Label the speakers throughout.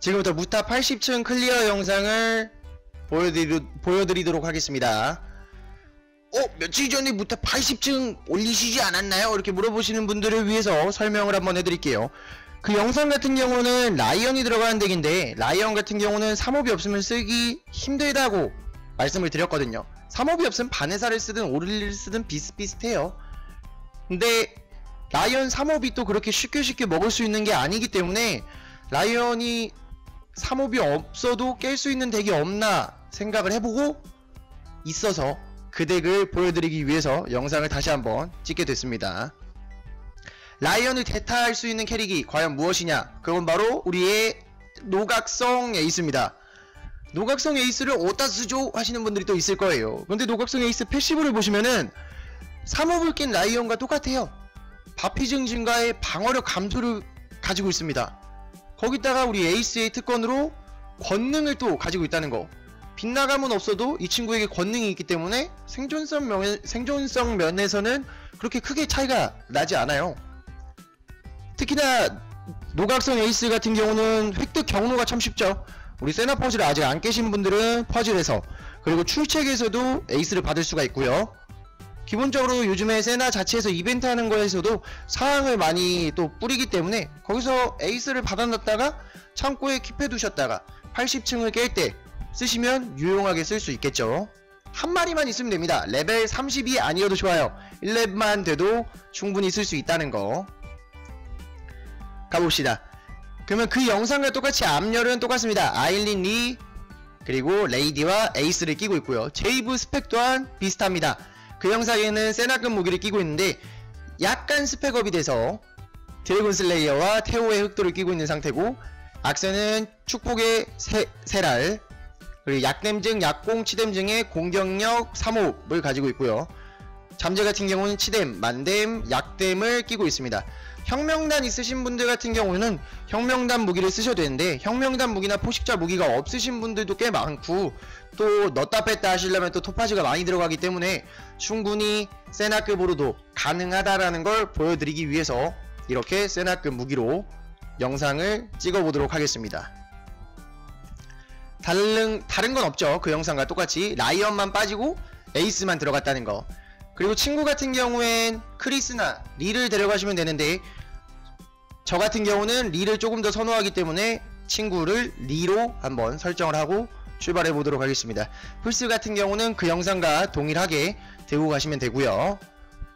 Speaker 1: 지금부터 무타 80층 클리어 영상을 보여드리, 보여드리도록 하겠습니다. 어? 며칠 전에 무타 80층 올리시지 않았나요? 이렇게 물어보시는 분들을 위해서 설명을 한번 해드릴게요. 그 영상 같은 경우는 라이언이 들어가는 덱인데 라이언 같은 경우는 3옵이 없으면 쓰기 힘들다고 말씀을 드렸거든요. 3옵이 없으면 바네사를 쓰든 오릴리를 쓰든 비슷비슷해요. 근데 라이언 3옵이 또 그렇게 쉽게 쉽게 먹을 수 있는 게 아니기 때문에 라이언이 3옵이 없어도 깰 수 있는 덱이 없나 생각을 해보고 있어서 그 덱을 보여드리기 위해서 영상을 다시 한번 찍게 됐습니다. 라이언을 대타할 수 있는 캐릭이 과연 무엇이냐? 그건 바로 우리의 노각성 에이스입니다. 노각성 에이스를 어디다 쓰죠? 하시는 분들이 또 있을 거예요. 근데 노각성 에이스 패시브를 보시면은 3업을 낀 라이언과 똑같아요. 바피증 증가의 방어력 감소를 가지고 있습니다. 거기다가 우리 에이스의 특권으로 권능을 또 가지고 있다는 거. 빗나감은 없어도 이 친구에게 권능이 있기 때문에 생존성, 면, 생존성 면에서는 그렇게 크게 차이가 나지 않아요. 특히나 노각성 에이스 같은 경우는 획득 경로가 참 쉽죠. 우리 세나 퍼즐을 아직 안 깨신 분들은 퍼즐에서 그리고 출첵에서도 에이스를 받을 수가 있고요. 기본적으로 요즘에 세나 자체에서 이벤트 하는 거에서도 사항을 많이 또 뿌리기 때문에 거기서 에이스를 받아놨다가 창고에 킵해 두셨다가 80층을 깰 때 쓰시면 유용하게 쓸 수 있겠죠. 한 마리만 있으면 됩니다. 레벨 30이 아니어도 좋아요. 1렙만 돼도 충분히 쓸 수 있다는 거. 가봅시다. 그러면 그 영상과 똑같이 앞열은 똑같습니다. 아일린 리 그리고 레이디와 에이스를 끼고 있고요. 제이브 스펙 또한 비슷합니다. 그 영상에는 세나급 무기를 끼고 있는데 약간 스펙업이 돼서 드래곤 슬레이어와 테오의 흑도를 끼고 있는 상태고 악세는 축복의 세, 세랄 그리고 약댐증, 약공, 치댐증의 공격력 3홉을 가지고 있고요. 잠재 같은 경우는 치댐, 만댐, 약댐을 끼고 있습니다. 혁명단 있으신 분들 같은 경우는 혁명단 무기를 쓰셔도 되는데 혁명단 무기나 포식자 무기가 없으신 분들도 꽤 많고 또 넣다 뺐다 하시려면 또 토파즈가 많이 들어가기 때문에 충분히 세나급으로도 가능하다라는 걸 보여드리기 위해서 이렇게 세나급 무기로 영상을 찍어보도록 하겠습니다. 다른, 다른 건 없죠. 그 영상과 똑같이 라이언만 빠지고 에이스만 들어갔다는 거. 그리고 친구 같은 경우엔 크리스나 리를 데려가시면 되는데 저 같은 경우는 리를 조금 더 선호하기 때문에 친구를 리로 한번 설정을 하고 출발해 보도록 하겠습니다. 플스 같은 경우는 그 영상과 동일하게 들고 가시면 되고요.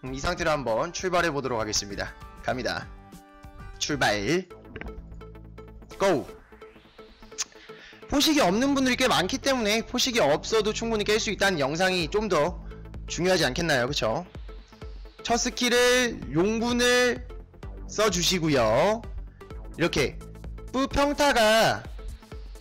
Speaker 1: 음, 이 상태로 한번 출발해 보도록 하겠습니다. 갑니다. 출발. 고! 포식이 없는 분들이 꽤 많기 때문에 포식이 없어도 충분히 깰 수 있다는 영상이 좀 더 중요하지 않겠나요? 그쵸? 첫 스킬을 용분을 써주시고요 이렇게 뿌 평타가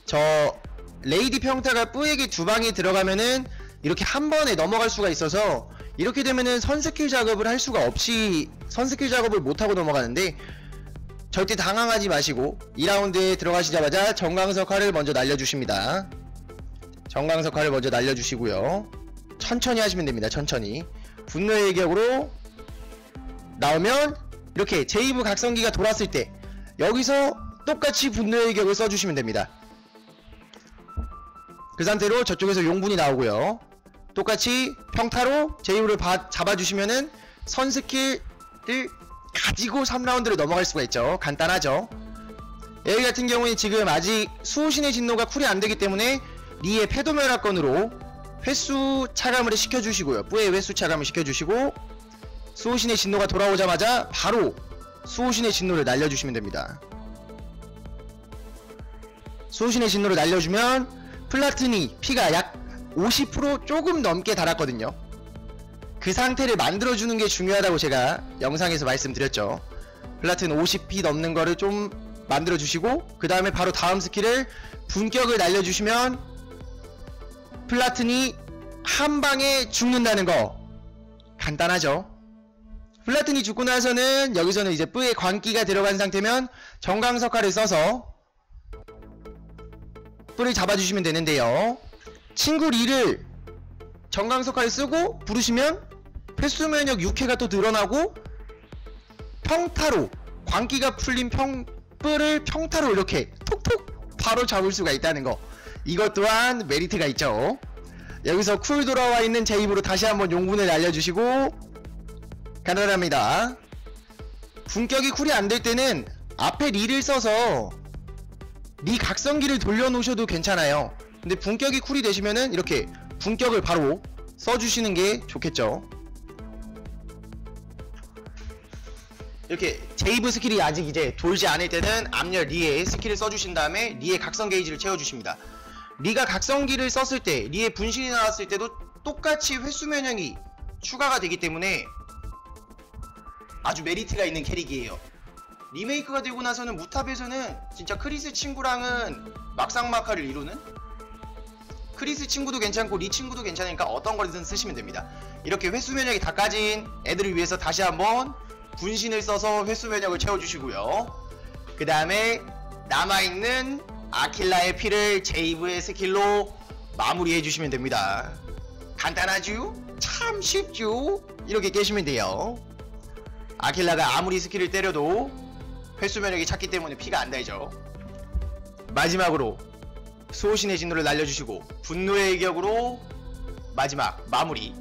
Speaker 1: 저 레이디 평타가 뿌에게 두 방이 들어가면은 이렇게 한 번에 넘어갈 수가 있어서 이렇게 되면은 선스킬 작업을 할 수가 없이 선스킬 작업을 못하고 넘어가는데 절대 당황하지 마시고 2라운드에 들어가시자마자 정강석 화를 먼저 날려주십니다. 정강석 화를 먼저 날려주시고요. 천천히 하시면 됩니다. 천천히. 분노의 격으로 나오면 이렇게 제이브 각성기가 돌았을 때 여기서 똑같이 분노의 격을 써주시면 됩니다. 그 상태로 저쪽에서 용분이 나오고요. 똑같이 평타로 제이브를 바, 잡아주시면은 선 스킬을 가지고 3라운드를 넘어갈 수가 있죠. 간단하죠. 여기 같은 경우에 지금 아직 수호신의 진노가 쿨이 안되기 때문에 리의 패도멸 학건으로 횟수 차감을 시켜주시고요. 뿌의 횟수 차감을 시켜주시고 수호신의 진노가 돌아오자마자 바로 수호신의 진노를 날려주시면 됩니다. 수호신의 진노를 날려주면 플라튼이 피가 약 50% 조금 넘게 달았거든요. 그 상태를 만들어주는 게 중요하다고 제가 영상에서 말씀드렸죠. 플라튼 50p 넘는 거를 좀 만들어주시고 그 다음에 바로 다음 스킬을 분격을 날려주시면 플라튼이 한 방에 죽는다는 거 간단하죠. 플라튼이 죽고 나서는 여기서는 이제 뿌에 광기가 들어간 상태면 정강석화를 써서 뿌를 잡아주시면 되는데요. 친구 리를 정강석화를 쓰고 부르시면 횟수 면역 6회가 또 늘어나고 평타로 광기가 풀린 평 뿔을 평타로 이렇게 톡톡 바로 잡을 수가 있다는 거 이것 또한 메리트가 있죠 여기서 쿨 돌아와 있는 제 입으로 다시 한번 용분을 알려주시고 간단합니다. 분격이 쿨이 안 될 때는 앞에 리를 써서 리 각성기를 돌려놓으셔도 괜찮아요. 근데 분격이 쿨이 되시면은 이렇게 분격을 바로 써주시는 게 좋겠죠. 이렇게 제이브 스킬이 아직 이제 돌지 않을 때는 앞열 리에 스킬을 써주신 다음에 리의 각성 게이지를 채워주십니다. 리가 각성기를 썼을 때 리의 분신이 나왔을 때도 똑같이 횟수 면역이 추가가 되기 때문에 아주 메리트가 있는 캐릭이에요. 리메이크가 되고 나서는 무탑에서는 진짜 크리스 친구랑은 막상막하를 이루는 크리스 친구도 괜찮고 리 친구도 괜찮으니까 어떤 거든 쓰시면 됩니다. 이렇게 횟수 면역이 다 까진 애들을 위해서 다시 한번 분신을 써서 횟수 면역을 채워주시고요. 그 다음에 남아있는 아킬라의 피를 제이브의 스킬로 마무리해 주시면 됩니다. 간단하죠? 참 쉽죠? 이렇게 깨시면 돼요. 아킬라가 아무리 스킬을 때려도 횟수 면역이 찼기 때문에 피가 안 달죠. 마지막으로 수호신의 진노를 날려주시고 분노의 일격으로 마지막 마무리.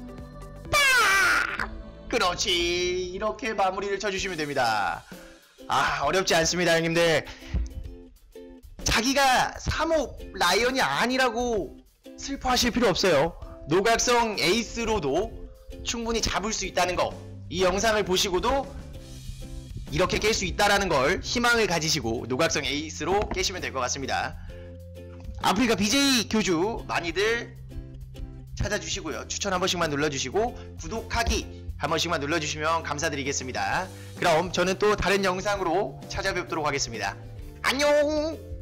Speaker 1: 그렇지. 이렇게 마무리를 쳐주시면 됩니다. 아 어렵지 않습니다 형님들. 자기가 3호 라이언이 아니라고 슬퍼하실 필요 없어요. 노각성 에이스로도 충분히 잡을 수 있다는 거 이 영상을 보시고도 이렇게 깰 수 있다라는 걸 희망을 가지시고 노각성 에이스로 깨시면 될 것 같습니다 아프리카 BJ 교주 많이들 찾아주시고요 추천 한 번씩만 눌러주시고 구독하기 한 번씩만 눌러주시면 감사드리겠습니다. 그럼 저는 또 다른 영상으로 찾아뵙도록 하겠습니다. 안녕!